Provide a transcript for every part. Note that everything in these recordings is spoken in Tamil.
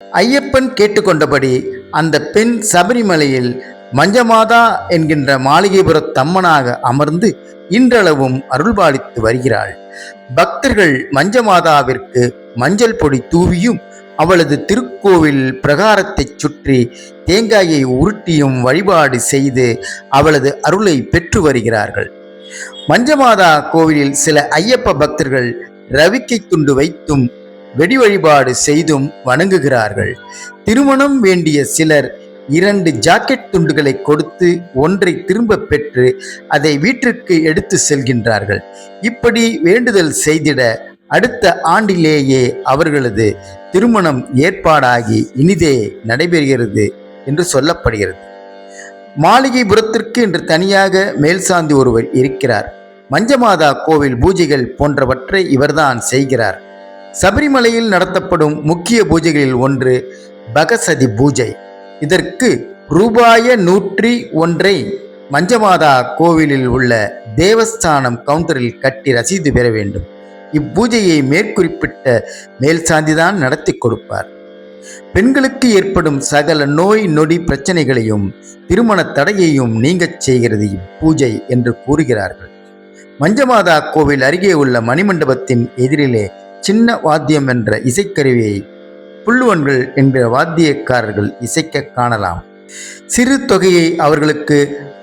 ஐயப்பன் கேட்டுக்கொண்டபடி அந்த பெண் சபரிமலையில் மஞ்சமாதா என்கின்ற மாளிகைபுரத் தம்மனாக அமர்ந்து இன்றளவும் அருள்பாலித்து வருகிறாள். பக்தர்கள் மஞ்சமாதாவிற்கு மஞ்சள் பொடி தூவியும் அவளது திருக்கோவில் பிரகாரத்தைச் சுற்றி தேங்காயை உருட்டியும் வழிபாடு செய்து அவளது அருளை பெற்று வருகிறார்கள். மஞ்சமாதா கோவிலில் சில ஐயப்ப பக்தர்கள் ரவிக்கை துண்டு வைத்தும் வெடி வழிபாடு செய்தும் வணங்குகிறார்கள். திருமணம் வேண்டிய சிலர் இரண்டு ஜாக்கெட் துண்டுகளை கொடுத்து ஒன்றை திரும்ப பெற்று அதை வீட்டிற்கு எடுத்து செல்கின்றார்கள். இப்படி வேண்டுதல் செய்திட அடுத்த ஆண்டிலேயே அவர்களது திருமணம் ஏற்பாடாகி இனிதே நடைபெறுகிறது என்று சொல்லப்படுகிறது. மாளிகைபுரத்திற்கு என்று தனியாக மேல்சாந்தி ஒருவர் இருக்கிறார். மஞ்சமாதா கோவில் பூஜைகள் போன்றவற்றை இவர்தான் செய்கிறார். சபரிமலையில் நடத்தப்படும் முக்கிய பூஜைகளில் ஒன்று பகசதி பூஜை. இதற்கு ரூபாய நூற்றி ஒன்றை மஞ்சமாதா கோவிலில் உள்ள தேவஸ்தானம் கவுண்டரில் கட்டி ரசீது பெற வேண்டும். இப்பூஜையை மேற்குறிப்பிட்ட மேல்சாந்திதான் நடத்தி கொடுப்பார். பெண்களுக்கு ஏற்படும் சகல நோய் நொடி பிரச்சனைகளையும் திருமண தடையையும் நீங்கச் செய்கிறது இப்பூஜை என்று கூறுகிறார்கள். மஞ்சமாதா கோவில் அருகே உள்ள மணிமண்டபத்தின் எதிரிலே சின்ன வாத்தியம் என்ற இசைக்கருவியை புல்லுவன்கள் என்ற வாத்தியக்காரர்கள் இசைக்க காணலாம். சிறு தொகையை அவர்களுக்கு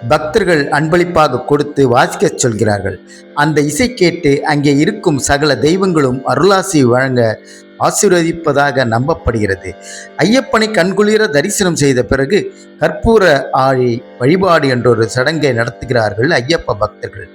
பக்தர்கள் அன்பளிப்பாக கொடுத்து வாசிக்கச் சொல்கிறார்கள். அந்த இசை கேட்டு அங்கே இருக்கும் சகல தெய்வங்களும் அருளாசி வழங்க ஆசீர்வதிப்பதாக நம்பப்படுகிறது. ஐயப்பனை கண்குளிர தரிசனம் செய்த பிறகு கற்பூர ஆழி வழிபாடு என்றொரு சடங்கை நடத்துகிறார்கள் ஐயப்ப பக்தர்கள்.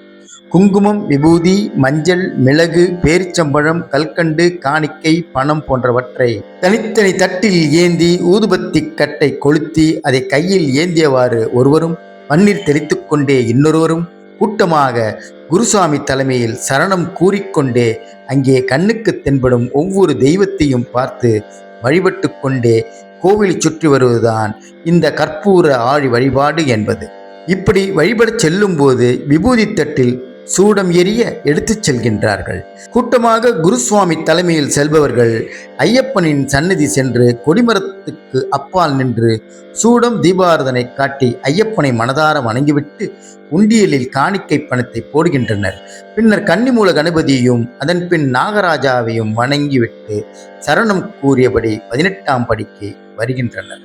குங்குமம் விபூதி மஞ்சள் மிளகு பேரிச்சம்பழம் கல்கண்டு காணிக்கை பணம் போன்றவற்றை தனித்தனி தட்டில் ஏந்தி ஊதுபத்தி கட்டை கொளுத்தி அதை கையில் ஏந்தியவாறு ஒருவரும் மண்ணீர் தெளித்து கொண்டே இன்னொருவரும் கூட்டமாக குருசாமி தலைமையில் சரணம் கூறிக்கொண்டே அங்கே கண்ணுக்கு தென்படும் ஒவ்வொரு தெய்வத்தையும் பார்த்து வழிபட்டு கொண்டே கோவிலை சுற்றி வருவதுதான் இந்த கற்பூர ஆழி வழிபாடு என்பது. இப்படி வழிபடச் செல்லும்போது விபூதி தட்டில் சூடம் எரிய எடுத்துச் செல்கின்றார்கள். கூட்டமாக குருசுவாமி தலைமையில் செல்பவர்கள் ஐயப்பனின் சந்நிதி சென்று கொடிமரத்துக்கு அப்பால் நின்று சூடம் தீபாரதனை காட்டி ஐயப்பனை மனதார வணங்கிவிட்டு உண்டியலில் காணிக்கை பணத்தை போடுகின்றனர். பின்னர் கன்னிமூல கணபதியையும் அதன் பின் நாகராஜாவையும் வணங்கிவிட்டு சரணம் கூறியபடி பதினெட்டாம் படிக்கு வருகின்றனர்.